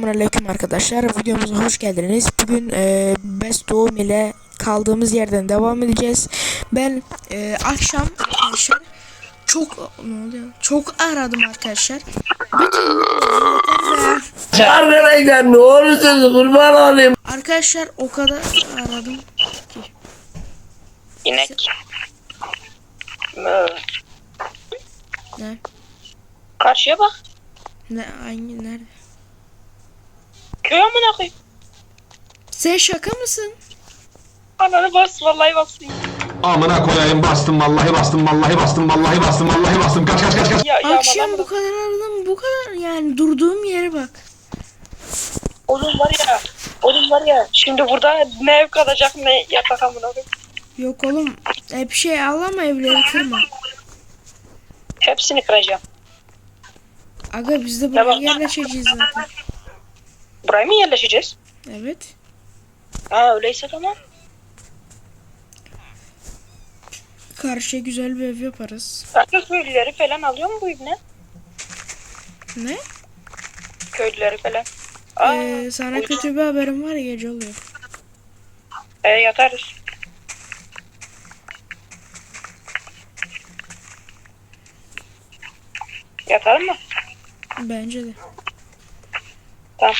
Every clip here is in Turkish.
Selamünaleyküm arkadaşlar. Videomuza hoş geldiniz. Bugün e, Best Doğum ile kaldığımız yerden devam edeceğiz. Ben e, akşam arkadaşlar çok ne oluyor? Çok aradım arkadaşlar. Türlü- Arkadaşlar ne olursunuz kurban olayım. arkadaşlar o kadar aradım ki. İnek. Ne? Karşıya bak. Ne? Hangi nerede? Köy amına koyayım. Sen şaka mısın? Ananı bas vallahi basayım. Amına koyayım bastım vallahi bastım vallahi bastım vallahi bastım vallahi bastım kaç kaç kaç kaç. Ya ya Akşam bu kadar aradım. Bu kadar yani durduğum yere bak. Oğlum var ya. Oğlum var ya. Şimdi burada ne ev kalacak ne yatak amına koyayım. Yok oğlum hep şey al ama evleri kırma. Hepsini kıracağım. Aga biz de buraya yerleşeceğiz zaten. Buraya mı yerleşeceğiz? Evet. Ha öyleyse tamam. Karşıya güzel bir ev yaparız. Kanka köylüleri falan alıyor mu bu ibne? Ne? Köylüleri falan. Aa, Ee, sana kötü bir haberim var ya gece oluyor. e, yatarız. Yatalım mı? Bence de. Tamam.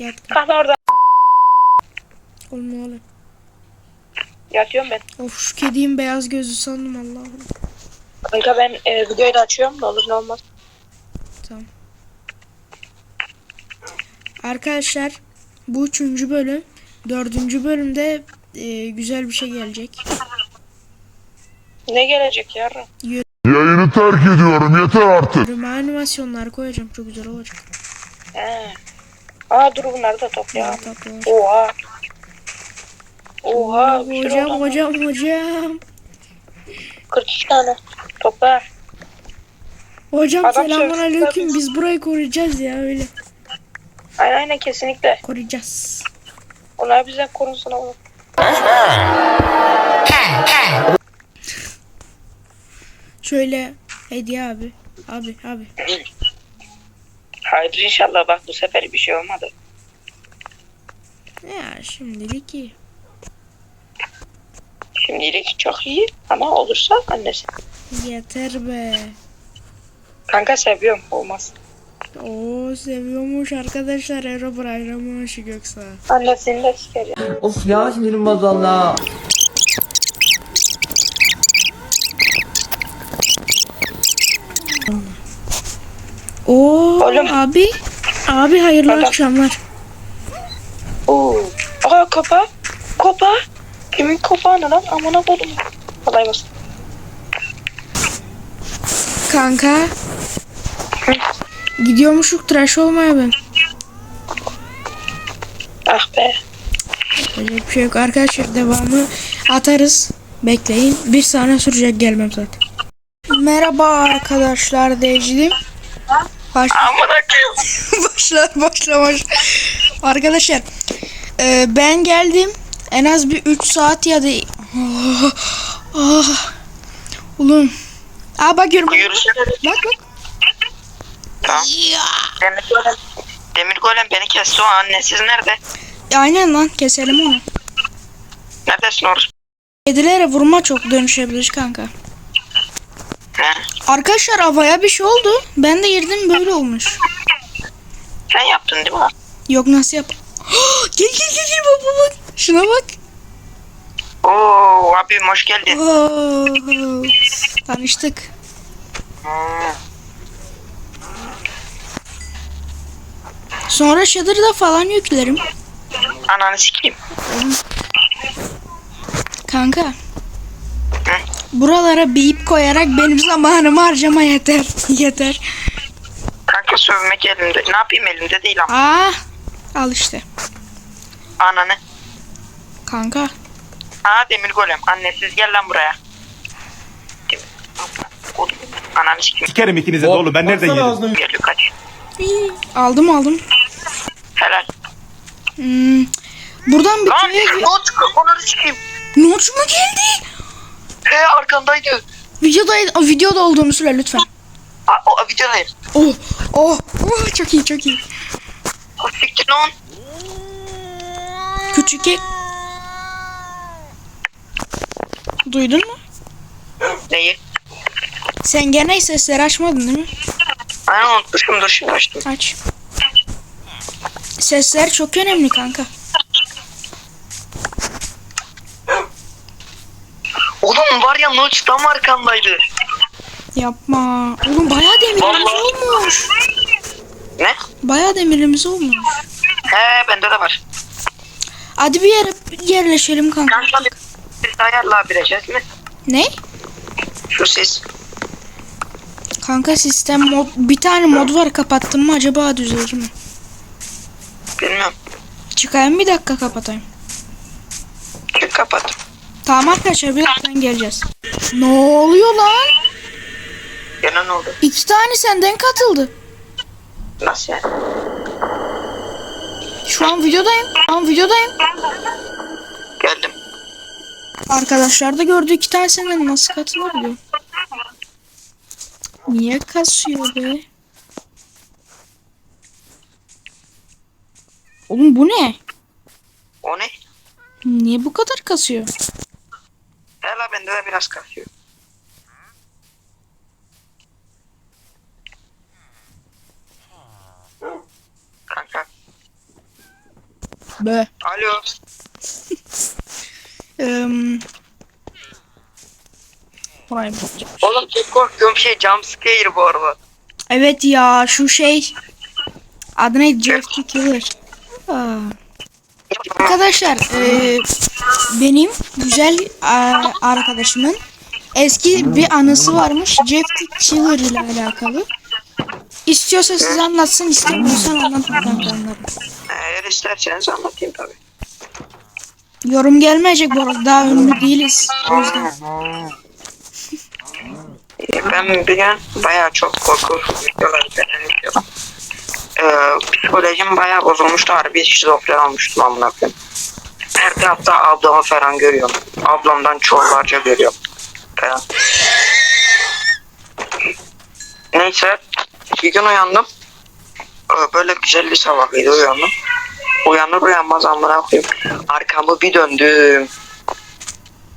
Yat. Kalk lan orada. Oğlum ne oluyor? Yatıyorum ben. Of şu kediyim beyaz gözlü sandım Allah'ım. Kanka ben e, videoyu da açıyorum. Ne olur ne olmaz. Tamam. Arkadaşlar bu üçüncü bölüm. Dördüncü bölümde e, güzel bir şey gelecek. Ne gelecek yarın? Yayını terk ediyorum yeter artık. Animasyonlar koyacağım. Çok güzel olacak. He. Aa dur bunları da topla. Daha tatlı olacak. Oha. Oha. sürü Hocam oldu. hocam hocam. 42 tane. Topla. Hocam Adam selamun aleyküm. Biz burayı koruyacağız ya öyle. Aynen aynen kesinlikle. Koruyacağız. Onlar bizden korunsun ama. Şöyle hediye abi. Abi abi. Hayır inşallah bak bu sefer bir şey olmadı. Ya şimdilik iyi. Şimdilik çok iyi ama olursa annesi. Yeter be. Kanka seviyorum olmaz. Oo seviyormuş arkadaşlar Aerobrine Ramoş'u Göksa. Annesini de siker ya. Of ya sinirim bozuldu. Oo Oğlum. abi. Abi hayırlı Adam. akşamlar. Oo. Aa kopa. Kopa. Kimin kopağını lan? Amına koydum. Kolay basın. Kanka. Gidiyormuşuk tıraş olmaya ben. Ah be. Yapacak bir şey yok arkadaşlar devamı atarız. Bekleyin. Bir saniye sürecek gelmem zaten. Merhaba arkadaşlar Dejdim. Baş... Amına koyayım. başlar başlamış. Arkadaşlar e, ben geldim. En az bir 3 saat ya da oh, oh. Oğlum. Aa bak. Yürüsene. Bak bak. Tamam. Demir golem. Demir golem beni kesti o annesiz nerede? Aynen lan keselim onu. Neredesin orası? Kedilere vurma çok dönüşebilir kanka. Arkadaşlar havaya bir şey oldu. Ben de girdim böyle olmuş. Sen yaptın değil mi? Yok nasıl yap? gel gel gel gel bak bak bak. Şuna bak. Oo abim hoş geldin. Oo, tanıştık. Hmm. Sonra Shudder'da falan yüklerim. Ananı sikeyim. Kanka. Buralara bir ip koyarak benim zamanımı harcama yeter. yeter. Kanka sövmek elimde. Ne yapayım elimde değil ama. Aa, al işte. Ananı. Kanka. Aa demir golem. Annesiz gel lan buraya. Ananı sikeyim. Sikerim ikinize de oğlum ben nereden yedim? Geliyor kaç. İyi, Aldım aldım. Helal. Hmm. Buradan bir Lan köye... not onu sikeyim. Noç mu geldi? He arkandaydı. Videoda, videoda olduğunu söyle lütfen. Aa, o videodayım. Oh, oh, oh çok iyi çok iyi. Siktir lan. Küçük ek. Duydun mu? Neyi? Sen gene sesleri açmadın değil mi? Aynen unutmuşum dur şimdi açtım. Aç. Sesler çok önemli kanka. Oğlum var ya Notch tam arkandaydı. Yapma. Oğlum bayağı demirimiz Vallahi. olmuş. Ne? Bayağı demirimiz olmuş. He bende de var. Hadi bir yere yerleşelim kanka. Kanka bir ses ayarlayabileceğiz mi? Ne? Şu ses. Kanka sistem mod bir tane mod var kapattım mı acaba düzelir mi? Bilmiyorum. Çıkayım bir dakika kapatayım. Çık kapat. Tamam arkadaşlar birazdan geleceğiz. Ne oluyor lan? Gene ne oldu? İki tane senden katıldı. Nasıl yani? Şu an videodayım. Şu an videodayım. Geldim. Arkadaşlar da gördü iki tane senden nasıl katılır diyor. Niye kasıyor be? Oğlum bu ne? O ne? Niye bu kadar kasıyor? Biraz kasıyor. Kanka. Be. Alo. Um. Oğlum çok korktuğum şey jumpscare bu arada. Evet ya şu şey adı neydi? Jeff Killer. Aa. Arkadaşlar e, benim güzel a, arkadaşımın eski bir anısı varmış Jeff the Killer ile alakalı. İstiyorsa size anlatsın istemiyorsan anlatmadan anlarım. Eğer isterseniz anlatayım tabii. Yorum gelmeyecek bu arada daha ünlü değiliz. O yüzden. Ben bir gün bayağı çok korku videoları falan. Ee, psikolojim bayağı bozulmuştu. Harbi şizofren olmuştum amına koyayım. Her tarafta ablamı falan görüyorum. Ablamdan çoğularca görüyorum. Falan. Neyse bir gün uyandım. Ee, Böyle güzel bir sabahıydı uyandım. Uyanır uyanmaz amına koyayım. Arkamı bir döndüm.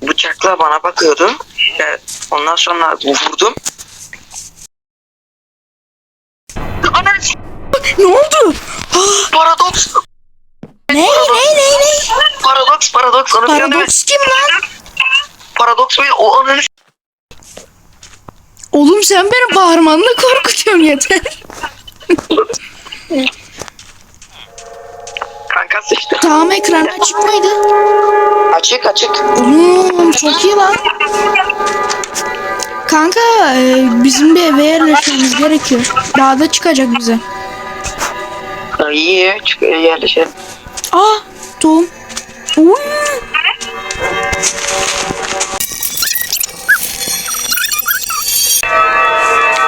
Bıçakla bana bakıyordu. İşte ondan sonra vurdum. Ne oldu? paradoks. Ne ne ne ne? Paradoks paradoks. Onu Paradoks. Kim lan? Paradoks mu? O ananı Oğlum sen beni bağırmanla korkutuyorsun yeter. Kanka sıçtı. Tamam ekran açık mıydı? Açık açık. Oğlum çok iyi lan. Kanka e, bizim bir eve yerleşmemiz gerekiyor. Dağda çıkacak bize. İyi çıkıyor yerleşelim. Aa tohum. Uy.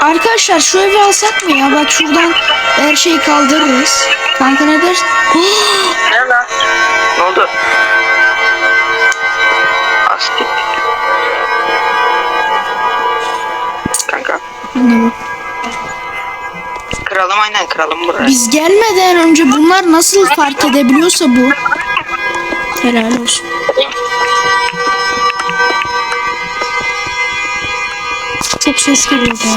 Arkadaşlar şu evi alsak mı ya? Bak şuradan her şeyi kaldırırız. Kanka ne dersin? Ne lan? Ne oldu? Astik. Kanka. Ne bu? Kralım aynen kralım buraya. Biz gelmeden önce bunlar nasıl fark edebiliyorsa bu. Helal olsun. Çok ses geliyor bu.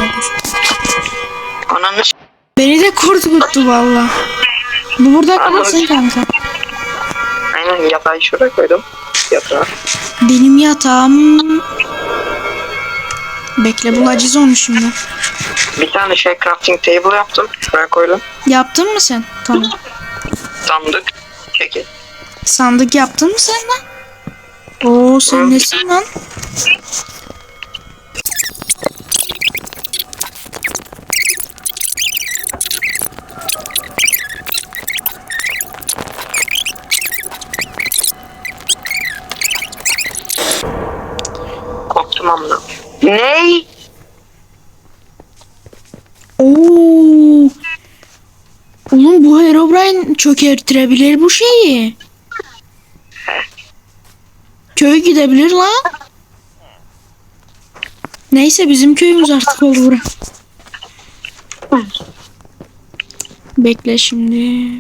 Ananı Beni de korkuttu valla. Bu burada kalsın kanka. Aynen yatağı şuraya koydum. Yatağı. Benim yatağım... Bekle bulacağız onu şimdi. Bir tane şey crafting table yaptım. Şuraya koydum. Yaptın mı sen? Tamam. Sandık. Çekil. Sandık yaptın mı sen lan? Oo sen nesin lan? Amına. Ney? Oo. Oğlum bu Herobrine çökertirebilir bu şeyi. Köy gidebilir lan. Neyse bizim köyümüz artık oldu bura. Bekle şimdi.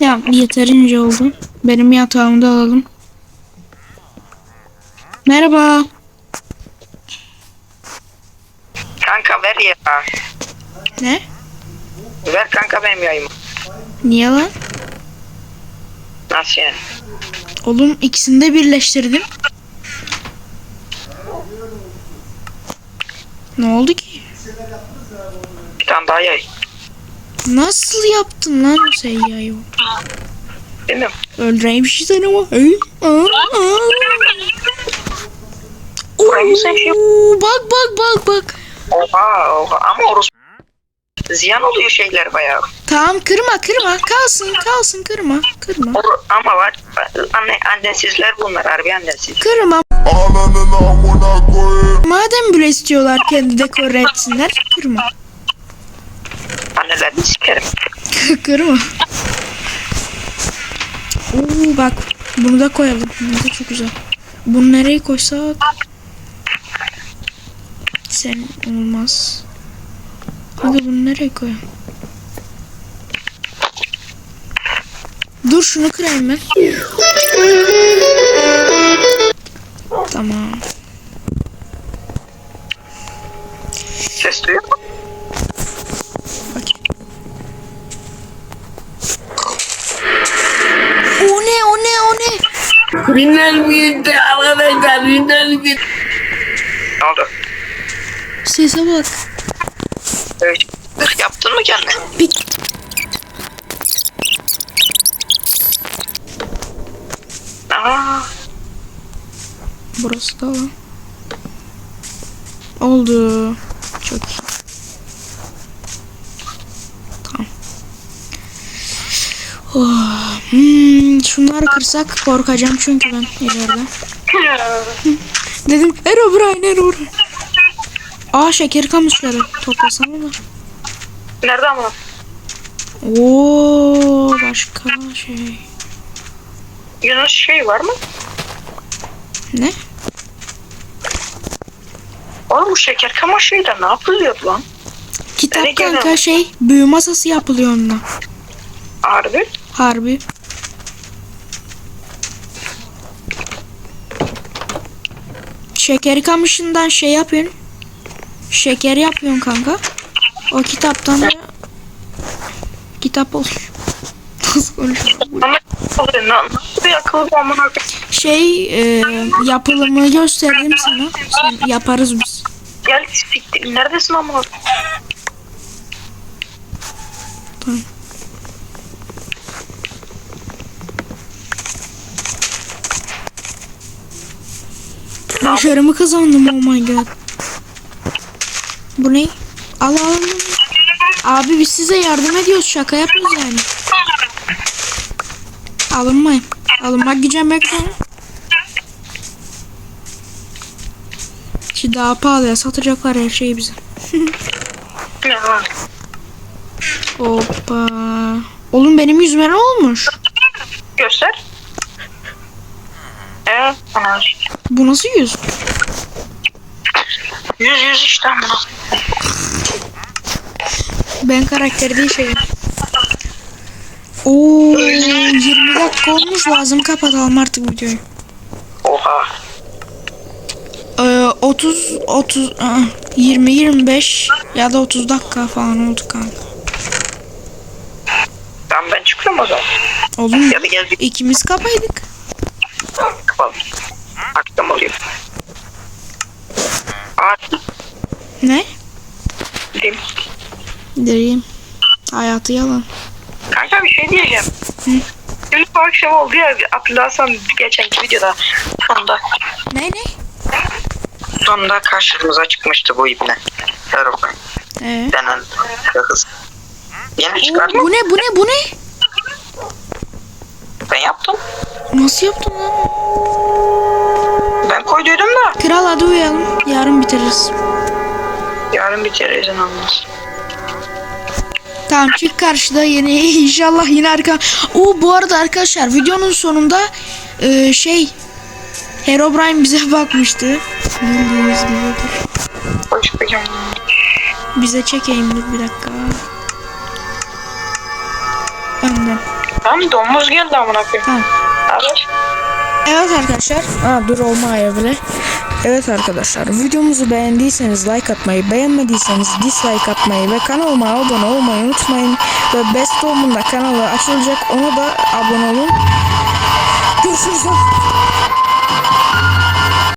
Ya yeterince oldu. Benim yatağımı da alalım. Merhaba. Kanka ver ya. Ne? Ver kanka benim yayımı. Niye lan? Nasıl yani? Oğlum ikisini de birleştirdim. Ne oldu ki? Bir tane daha yay. Nasıl yaptın lan o seyyayı? Bilmiyorum. Öldüreyim şu seni ama. Şey- Oo, bak bak bak bak. Oha oha ama orası ziyan oluyor şeyler bayağı. Tamam kırma kırma. Kalsın kalsın kırma. Kırma. Or- ama var anne annesizler bunlar harbi annesiz. Kırma. Madem böyle istiyorlar kendi dekore etsinler. Kırma. Annelerini sikerim. kırma. Oo bak bunu da koyalım. Bu da çok güzel. Bunu nereye koysak? Sen olmaz. Hadi bunu nereye koyalım? Dur şunu kırayım ben. Tamam. Ses duyuyor musun? O ne o ne o ne? Binler gitti arkadaşlar binler gitti. Ne oldu? Sese bak. Yaptın mı kendine? Bir... Aa, Burası da var. Oldu. Çok iyi. Tamam. Oh, hmm, şunları kırsak korkacağım çünkü ben ileride. Dedim Herobrine Herobrine. Aa şeker kamışları toplasam mı? Nerede ama? Oo başka şey. Yunus şey var mı? Ne? Oğlum bu şeker kamaşıyla ne yapılıyor lan? Kitap Nereye kanka gidiyorum? şey büyü masası yapılıyor onunla. Harbi? Harbi. Şeker kamışından şey yapıyorsun. Şeker yapıyorsun kanka. O kitaptan da kitap oluyor. Nasıl konuşuyorum? Şey e, yapılımı gösterdim sana. Sen yaparız biz. Gel siktir. Neredesin amına? Tamam. Başarımı kazandım oh my god. Bu ne? Al al. al. Abi biz size yardım ediyoruz şaka yapıyoruz yani. Alınmayın. Alınmak gücem bekle. Ki daha pahalıya satacaklar her şeyi bize. Hoppa. Oğlum benim yüzüme ne olmuş? Göster. Evet. Ana. Bu nasıl yüz? Yüz yüz işte amına. Ben karakteri değil şeyim. Oo 20 dakika olmuş lazım kapatalım artık videoyu. Oha. Ee, 30 30 aa, 20 25 ya da 30 dakika falan oldu kanka. Tamam ben çıkıyorum o zaman. Oğlum Ya da gel bir ikimiz kapaydık. kapalım. Akşam oluyor. Artık Ne? Dereyim. Hayatı yalan. Kanka bir şey diyeceğim. Şimdi bu akşam oldu ya hatırlarsan geçenki videoda sonunda Ne ne? sonunda karşımıza çıkmıştı bu ibne. Ferruh Ee? denen kız. Yeni çıkardım. bu ne bu ne bu ne? Ben yaptım. Nasıl yaptın lan? Ben koyduydum da. Kral hadi uyuyalım. Yarın bitiririz. Yarın biter izin olmaz. Tamam çık karşıda yine inşallah yine arka. Oo bu arada arkadaşlar videonun sonunda e, şey Herobrine bize bakmıştı. Bildiğiniz gibi. Bize çekeyim dur bir dakika. Önden. Lan domuz geldi amına koyayım. Evet arkadaşlar. Ha, dur olmaya bile. Evet arkadaşlar videomuzu beğendiyseniz like atmayı, beğenmediyseniz dislike atmayı ve kanalıma abone olmayı unutmayın. Ve Best Home'un da kanalı açılacak ona da abone olun. Görüşürüz.